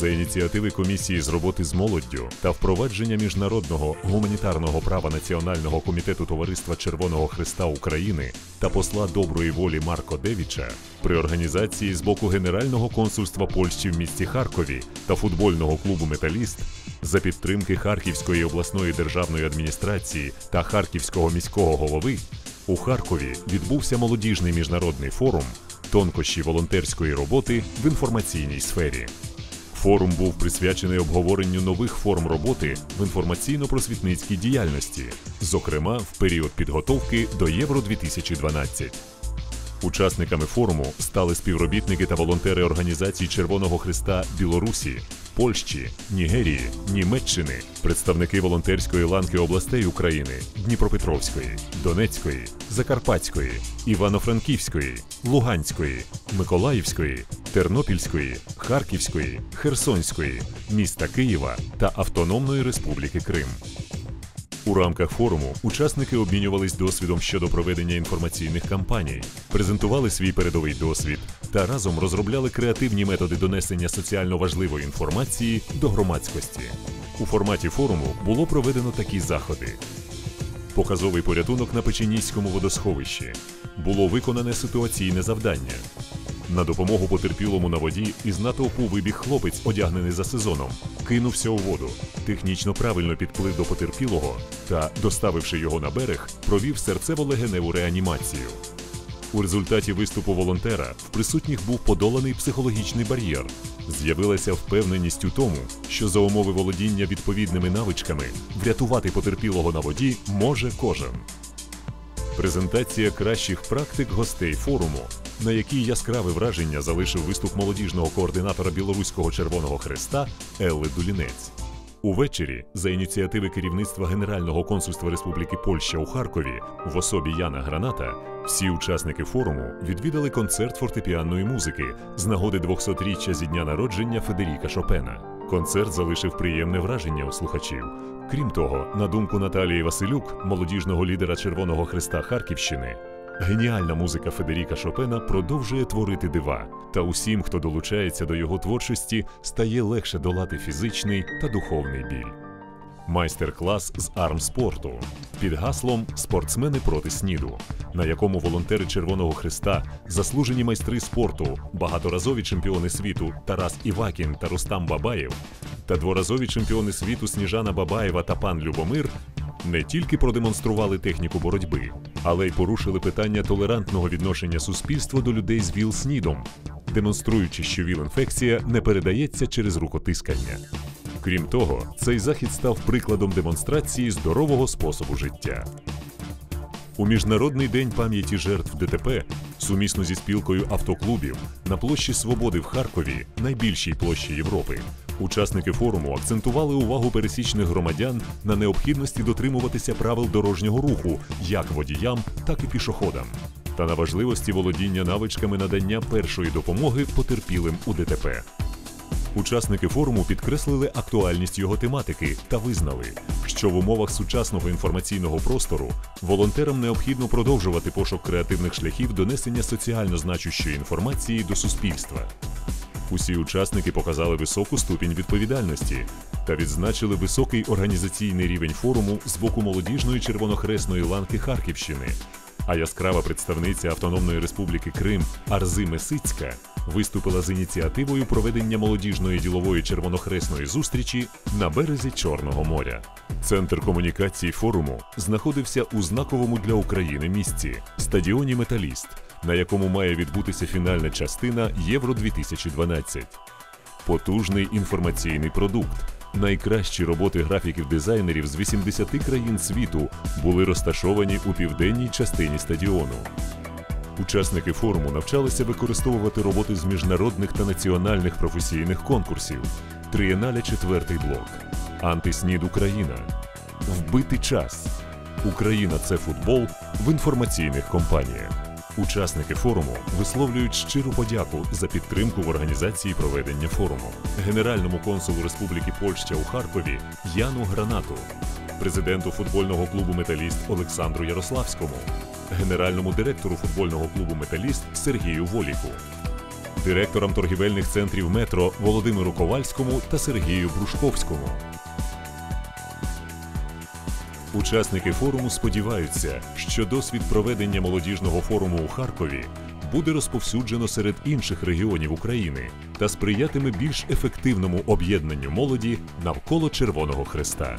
За ініціативи комісії з роботи з молоддю та впровадження міжнародного гуманітарного права Національного комітету Товариства Червоного Христа України та посла доброї волі Марко Девіча при організації з боку Генерального консульства Польщі в місті Харкові та футбольного клубу Металіст за підтримки Харківської обласної державної адміністрації та Харківського міського голови у Харкові відбувся молодіжний міжнародний форум тонкощі волонтерської роботи в інформаційній сфері. Форум був присвячений обговоренню нових форм роботи в інформаційно-просвітницькій діяльності, зокрема в період підготовки до Євро 2012. Учасниками форуму стали співробітники та волонтери організацій Червоного Христа Білорусі, Польщі, Нігерії, Німеччини, представники волонтерської ланки областей України, Дніпропетровської, Донецької, Закарпатської, Івано-Франківської, Луганської, Миколаївської, Тернопільської, Харківської, Херсонської, міста Києва та Автономної Республіки Крим. У рамках форуму учасники обмінювались досвідом щодо проведення інформаційних кампаній, презентували свій передовий досвід та разом розробляли креативні методи донесення соціально важливої інформації до громадськості. У форматі форуму було проведено такі заходи: показовий порятунок на Печеніському водосховищі, було виконане ситуаційне завдання. На допомогу потерпілому на воді із натовпу вибіг хлопець, одягнений за сезоном, кинувся у воду, технічно правильно підплив до потерпілого та, доставивши його на берег, провів серцево-легеневу реанімацію. У результаті виступу волонтера в присутніх був подоланий психологічний бар'єр. З'явилася впевненість у тому, що за умови володіння відповідними навичками врятувати потерпілого на воді може кожен. Презентація кращих практик гостей форуму, на якій яскраве враження залишив виступ молодіжного координатора Білоруського Червоного Хреста Елли Дулінець. Увечері, за ініціативи керівництва Генерального консульства Республіки Польща у Харкові в особі Яна Граната, всі учасники форуму відвідали концерт фортепіанної музики з нагоди 200-річчя зі дня народження Федеріка Шопена. Концерт залишив приємне враження у слухачів. Крім того, на думку Наталії Василюк, молодіжного лідера Червоного Христа Харківщини, геніальна музика Федеріка Шопена продовжує творити дива, та усім, хто долучається до його творчості, стає легше долати фізичний та духовний біль. Майстер-клас з армспорту під гаслом Спортсмени проти сніду, на якому волонтери Червоного Христа, заслужені майстри спорту, багаторазові чемпіони світу Тарас Івакін та Рустам Бабаєв та дворазові чемпіони світу Сніжана Бабаєва та пан Любомир не тільки продемонстрували техніку боротьби, але й порушили питання толерантного відношення суспільства до людей з ВІЛ-СНІДом, демонструючи, що ВІЛ-інфекція не передається через рукотискання. Крім того, цей захід став прикладом демонстрації здорового способу життя. У Міжнародний день пам'яті жертв ДТП, сумісно зі спілкою автоклубів, на площі Свободи в Харкові, найбільшій площі Європи, учасники форуму акцентували увагу пересічних громадян на необхідності дотримуватися правил дорожнього руху як водіям, так і пішоходам, та на важливості володіння навичками надання першої допомоги потерпілим у ДТП. Учасники форуму підкреслили актуальність його тематики та визнали, що в умовах сучасного інформаційного простору волонтерам необхідно продовжувати пошук креативних шляхів донесення соціально значущої інформації до суспільства. Усі учасники показали високу ступінь відповідальності та відзначили високий організаційний рівень форуму з боку молодіжної червонохресної ланки Харківщини. А яскрава представниця Автономної Республіки Крим Арзи Месицька виступила з ініціативою проведення молодіжної ділової червонохресної зустрічі на березі Чорного моря. Центр комунікацій форуму знаходився у знаковому для України місці стадіоні Металіст, на якому має відбутися фінальна частина Євро 2012 Потужний інформаційний продукт. Найкращі роботи графіків-дизайнерів з 80 країн світу були розташовані у південній частині стадіону. Учасники форуму навчалися використовувати роботи з міжнародних та національних професійних конкурсів. Трієналя четвертий блок, Антиснід Україна, Вбитий час. Україна це футбол в інформаційних компаніях. Учасники форуму висловлюють щиру подяку за підтримку в організації проведення форуму, генеральному консулу Республіки Польща у Харкові Яну Гранату, президенту футбольного клубу Металіст Олександру Ярославському, генеральному директору футбольного клубу Металіст Сергію Воліку, директорам торгівельних центрів метро Володимиру Ковальському та Сергію Брушковському. Учасники форуму сподіваються, що досвід проведення молодіжного форуму у Харкові буде розповсюджено серед інших регіонів України та сприятиме більш ефективному об'єднанню молоді навколо Червоного Хреста.